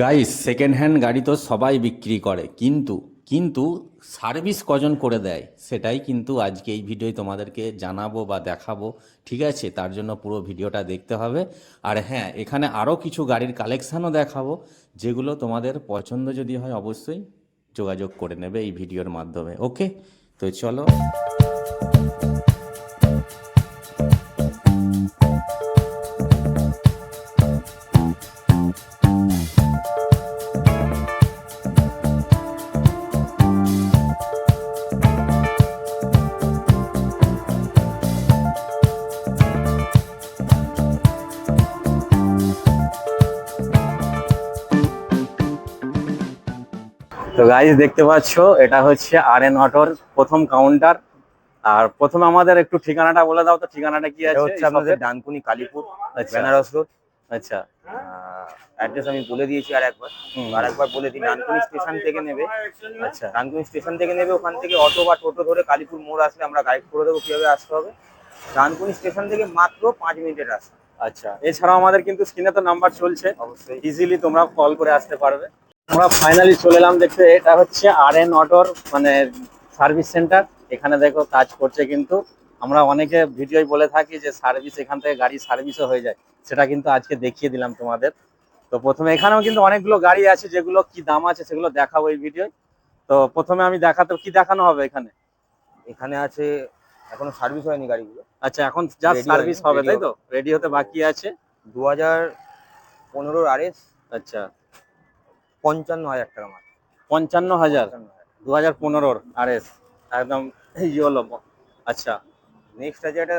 Guys second hand গাড়ি তো সবাই বিক্রি করে, কিন্তু কিন্তু সার্ভিস কজন করে দেয়? সেটাই কিন্তু আজকে এই ভিডিওয় তোমাদেরকে জানাব বা দেখাবো, ঠিক আছে? তার জন্য পুরো ভিডিওটা দেখতে হবে। আর হ্যাঁ এখানে আরও কিছু গাড়ির কালেকশানও দেখাবো, যেগুলো তোমাদের পছন্দ যদি হয় অবশ্যই যোগাযোগ করে নেবে এই ভিডিওর মাধ্যমে ওকে তো চলো। তো গাইজ দেখতে পাচ্ছ এটা হচ্ছে আর এন অটোর প্রথম কাউন্টার আর প্রথমে আমাদের একটু ঠিকানাটা বলে দাও তো ঠিকানাটা কি আছে হচ্ছে আপনাদের ডানকুনি কালীপুর আচ্ছা। বেনারস রোড? আচ্ছা। অ্যাড্রেস আমি বলে দিয়েছি আর একবার। আর একবার বলে দিই ডানকুনি স্টেশন থেকে নেবে। আচ্ছা। ডানকুনি স্টেশন থেকে নেবে ওখান থেকে অটো বা টোটো ধরে কালীপুর মোড় আসলে আমরা গাইড করে দেবো কীভাবে আসতে হবে। ডানকুনি স্টেশন থেকে মাত্র পাঁচ মিনিটের রাস্তা। আচ্ছা। এছাড়াও আমাদের কিন্তু স্ক্রিনে তো নাম্বার চলছে। অবশ্যই। ইজিলি তোমরা কল করে আসতে পারবে। আমরা ফাইনালি চলে এলাম দেখতে এটা হচ্ছে আর এন অটোর মানে সার্ভিস সেন্টার এখানে দেখো কাজ করছে কিন্তু। আমরা অনেকে ভিডিওই বলে থাকি যে সার্ভিস এখান থেকে গাড়ি সার্ভিসও হয়ে যায়। সেটা কিন্তু আজকে দেখিয়ে দিলাম তোমাদের। তো প্রথমে এখানেও কিন্তু অনেকগুলো গাড়ি আছে যেগুলো কি দাম আছে সেগুলো দেখাবো এই ভিডিওয়। তো প্রথমে আমি দেখাতে কি দেখানো হবে এখানে? এখানে আছে এখনও সার্ভিস হয়নি গাড়িগুলো। আচ্ছা এখন জাস্ট Ready সার্ভিস হবে তাই তো? রেডি হতে বাকি আছে? দু হাজার পনেরোর আরএস আচ্ছা। পঞ্চান্ন হাজার টাকা মাত্র পঞ্চান্ন হাজার? দু হাজার পনেরোর? আর এস একদম ইয়েলো আচ্ছা। নেক্সট আছে একটা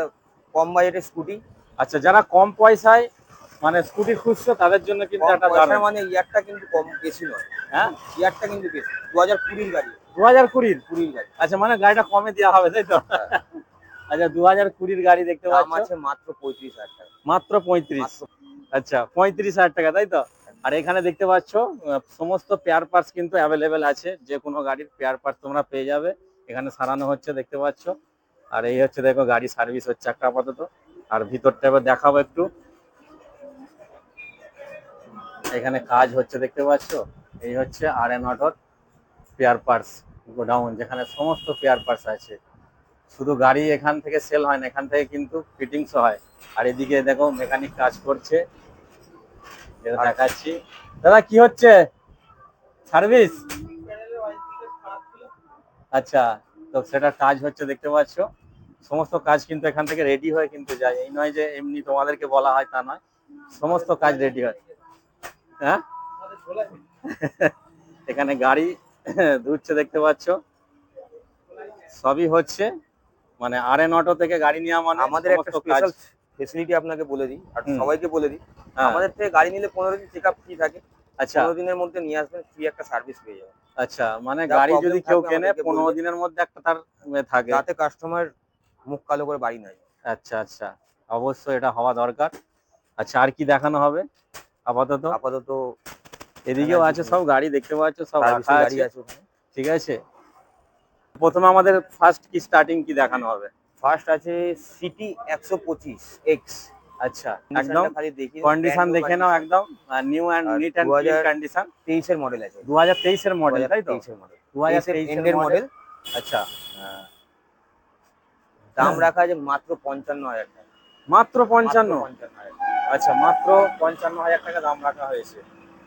কম বাজেটের স্কুটি। আচ্ছা যারা কম পয়সায় মানে স্কুটি খুঁজছো তাদের জন্য কিন্তু একটা দারুণ। মানে ইয়ারটা কিন্তু কম বেশি নয়। হ্যাঁ? ইয়ারটা কিন্তু বেশি। দু হাজার কুড়ির গাড়ি। দু হাজার কুড়ির? কুড়ির গাড়ি। আচ্ছা মানে গাড়িটা কমে দেওয়া হবে তাই তো? আচ্ছা দু হাজার কুড়ির গাড়ি দেখতে পাচ্ছ? আছে মাত্র পঁয়ত্রিশ হাজার টাকা। মাত্র পঁয়ত্রিশ। আচ্ছা পঁয়ত্রিশ হাজার টাকা তাই তো? আর এখানে দেখতে পাচ্ছ সমস্ত পেয়ার পার্টস কিন্তু অ্যাভেলেবেল আছে। যে কোনো গাড়ির পেয়ার পার্টস তোমরা পেয়ে যাবে। এখানে সারানো হচ্ছে, দেখতে পাচ্ছ। আর এই হচ্ছে, দেখো, গাড়ি সার্ভিস হচ্ছে একটা আপাতত। আর ভিতরটা এবার দেখাবো একটু। এখানে কাজ হচ্ছে, দেখতে পাচ্ছ? এই হচ্ছে আর এন অটোর পেয়ার পার্টস গোডাউন, যেখানে সমস্ত পেয়ার পার্টস আছে। শুধু গাড়ি এখান থেকে সেল হয় না, এখান থেকে কিন্তু ফিটিংসও হয়। আর এদিকে, দেখো মেকানিক কাজ করছে। দেখাচ্ছি। দাদা কি হচ্ছে? সার্ভিস? আচ্ছা তো সেটা কাজ হচ্ছে দেখতে পাচ্ছ। সমস্ত কাজ কিন্তু এখান থেকে রেডি হয়ে কিন্তু যায়। এই নয় যে এমনি তোমাদেরকে বলা হয় তা নয়। সমস্ত কাজ রেডি হয়। হ্যাঁ? এখানে গাড়ি ধুচ্ছে দেখতে পাচ্ছ। সবই হচ্ছে। মানে আর এন অটো থেকে গাড়ি নেওয়া মানে আমাদের একটা স্পেশাল ফেসিলিটি আপনাকে বলে দিই আর সবাইকে বলে দিই হ্যাঁ, আমাদের থেকে গাড়ি নিলে পনেরো দিন চেক আপ ফ্রি থাকে আচ্ছা। পনেরো দিনের মধ্যে নিয়ে আসবেন ফ্রি একটা সার্ভিস পেয়ে যাবেন। আচ্ছা মানে গাড়ি যদি কেউ কেনে পনেরো দিনের মধ্যে একটা তার থাকে। যাতে কাস্টমার মুখ কালো করে বাড়ি না যায়। আচ্ছা আচ্ছা অবশ্যই এটা হওয়া দরকার। আচ্ছা আর কি দেখানো হবে আপাতত? আপাতত এদিকেও আছে সব গাড়ি দেখতে পাচ্ছ সব রাখা গাড়ি আছে। ঠিক আছে? প্রথমে আমাদের ফার্স্ট কি স্টার্টিং কি দেখানো হবে? ফার্স্ট আছে সিটি একশো পঁচিশ এক্স আচ্ছা একদম খালি দেখি কন্ডিশন দেখে নাও একদম। New and neat and 2000 condition তেইশের মডেল আছে। দু হাজার তেইশের মডেল তাই তো? তেইশের মডেল দু হাজার তেইশের তেইশের এন্ডের মডেল মডেল আচ্ছা। দাম রাখা আছে মাত্র পঞ্চান্ন হাজার টাকা। মাত্র পঞ্চান্ন? মাত্র পঞ্চান্ন হাজার। টাকা। আচ্ছা মাত্র পঞ্চান্ন হাজার টাকা দাম রাখা হয়েছে।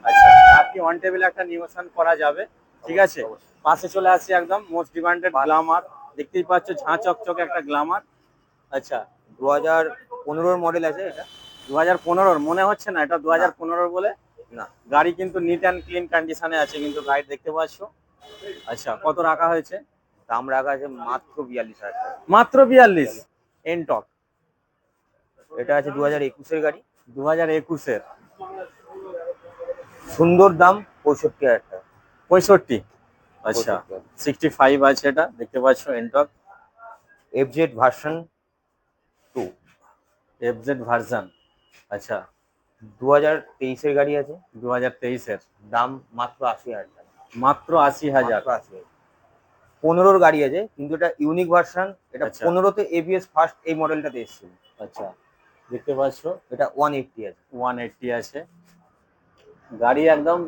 আচ্ছা কি অন টেবিল একটা নিউশন করা যাবে। ঠিক আছে? পাশে চলে আসছি একদম। Most demanded. গ্লামার দেখতেই পাচ্ছ ঝাঁ চকচকে একটা গ্লামার আচ্ছা দু হাজার পনেরোর মডেল আছে এটা? দু হাজার পনেরোর মনে হচ্ছে না এটা দু হাজার পনেরোর বলে? না গাড়ি কিন্তু নিট অ্যান্ড ক্লিন কন্ডিশনে আছে কিন্তু গাড়ি দেখতে পাচ্ছ। আচ্ছা কত রাখা হয়েছে? দাম রাখা আছে মাত্র বিয়াল্লিশ হাজার মাত্র বিয়াল্লিশ? এনটক এটা আছে দু হাজার একুশের গাড়ি। দু হাজার একুশের। সুন্দর দাম পঁয়ষট্টি হাজার টাকা। পঁয়ষট্টি? আচ্ছা সিক্সটি ফাইভ আছে এটা দেখতে পাচ্ছ Ntorq FZ version two FZ version আচ্ছা। দু হাজার তেইশের গাড়ি আছে। দু হাজার তেইশের দাম মাত্র আশি হাজার। টাকা মাত্র আশি হাজার। আশি পনেরোর গাড়ি আছে কিন্তু এটা ইউনিক ভার্সন এটা আচ্ছা। পনেরোতে এবিএস ফার্স্ট এই মডেলটাতে এসেছিল। আচ্ছা দেখতে পাচ্ছ। এটা ওয়ান এইটটি আছে। ওয়ান এইটটি আছে। গাড়ি একদম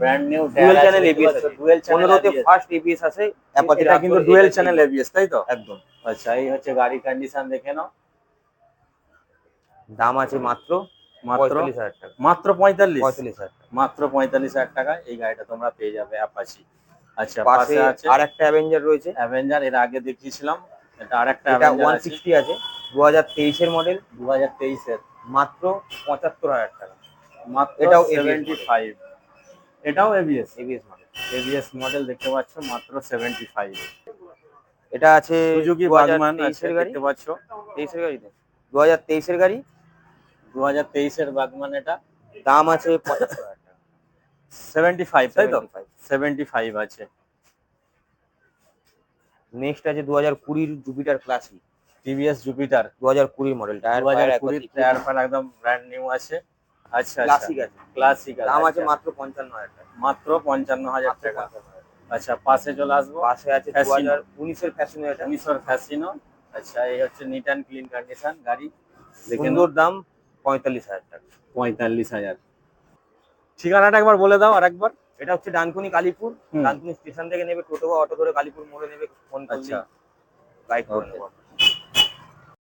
brand new dual channel ABS dual channel পনেরোতে ফার্স্ট এবিএস আছে এটা কিন্তু ডুয়েল চ্যানেল এবিএস তাই তো? একদম। আচ্ছা এই হচ্ছে গাড়ি কন্ডিশন দেখে নাও। দাম আছে মাত্র মাত্র টাকা। মাত্র পঁয়তাল্লিশ। পঁয়তাল্লিশ হাজার টাকা। মাত্র পঁয়তাল্লিশ হাজার টাকায় এই গাড়িটা তোমরা পেয়ে যাবে অ্যাপাচি আচ্ছা পাশে আছে। আর একটা অ্যাভেঞ্জার রয়েছে। অ্যাভেঞ্জার এর আগে দেখিয়েছিলাম এটা আরেকটা এটা ওয়ান আছে। সিক্সটি আছে দু হাজার তেইশের মডেল দু হাজার তেইশের। মাত্র পঁচাত্তর হাজার টাকা। মাত্র এটাও সেভেন্টি ফাইভ এটাও ABS ABS model ABS model দেখতে পাচ্ছ মাত্র সেভেন্টি ফাইভ এটা আছে সুজুকি বাগমান আছে গাড়ি? দেখতে পাচ্ছ। তেইশের গাড়িতে দু হাজার তেইশের গাড়ি? দু হাজার তেইশের বাগমান এটা। দাম আছে পঁচাত্তর হাজার টাকা। সেভেন্টি ফাইভ তাই তো? 75 সেভেন্টি ফাইভ আছে। নেক্সট আছে দু হাজার কুড়ির জুপিটার ক্লাসিক টিভিএস জুপিটার দু হাজার কুড়ির মডেল টায়ার দু হাজার কুড়ির টায়ার ফার একদম ব্র্যান্ড নিউ আছে। আচ্ছা ক্লাসিক আছে। ক্লাসিক দাম আছে মাত্র পঞ্চান্ন হাজার টাকা। মাত্র পঞ্চান্ন হাজার টাকা। আচ্ছা পাশে চলে আসব। পাশে আছে দু হাজার উনিশের ফ্যাশন এটা। উনিশশোর ফ্যাসিনো আচ্ছা এই হচ্ছে নিট অ্যান্ড ক্লিন কন্ডিশন গাড়ি। সুন্দর দাম পঁয়তাল্লিশ হাজার টাকা। পঁয়তাল্লিশ হাজার। ঠিকানাটা একবার বলে দাও আর একবার এটা হচ্ছে ডানকুনি কালীপুর। ডানকুনি স্টেশন থেকে নেবে টোটো বা অটো ধরে কালীপুর মোড়ে নেবে ফোন করলে আচ্ছা। গাইড করে নেব